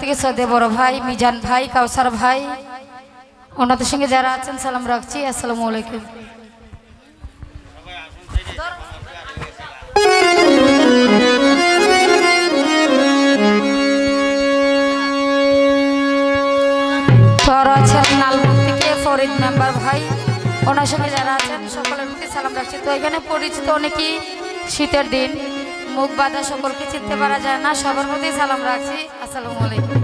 থেকে সদে বড় ভাই, মিজান ভাই, কাউসার ভাই, ওনাদের সঙ্গে যারা আছেন, সালাম রাখছি, আসসালামু আলাইকুম। আছেন থেকে ভাই, ওনার সঙ্গে যারা আছেন, সকলের প্রতি সালাম রাখছি। তো এখানে পরিচিত অনেকেই শীতের দিন। মুখ বাঁধা সকলকে চিনতে পারা যায় না। সবার প্রতি সালাম রাখছি। আসসালামু আলাইকুম।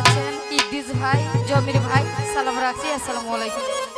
আছেন ইদ্দিস ভাই, জমির ভাই। সালাম রাখছি। আসসালামু আলাইকুম।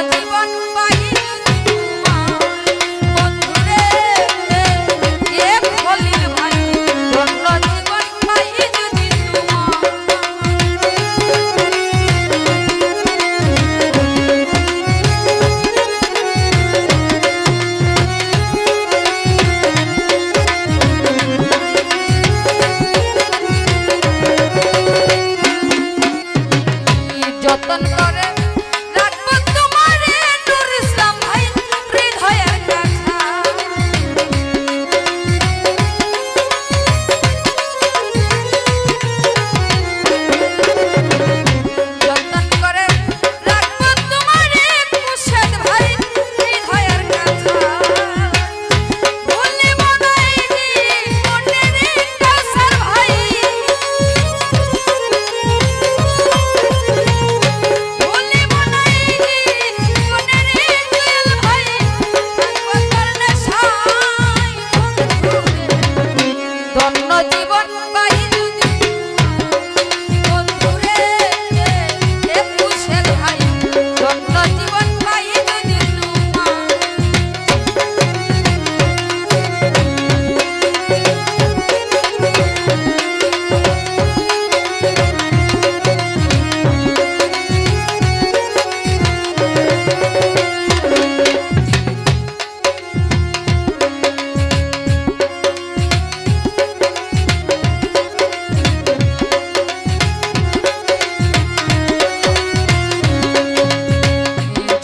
Bon, bon, bon, bon.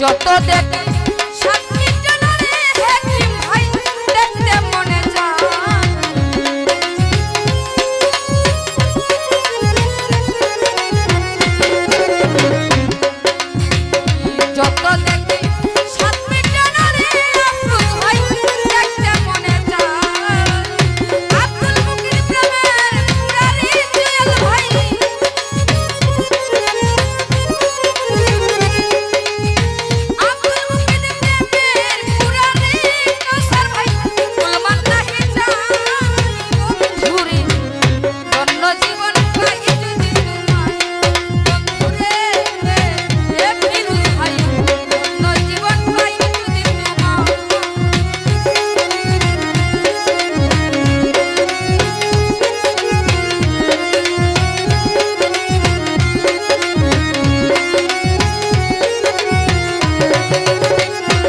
যত দেখ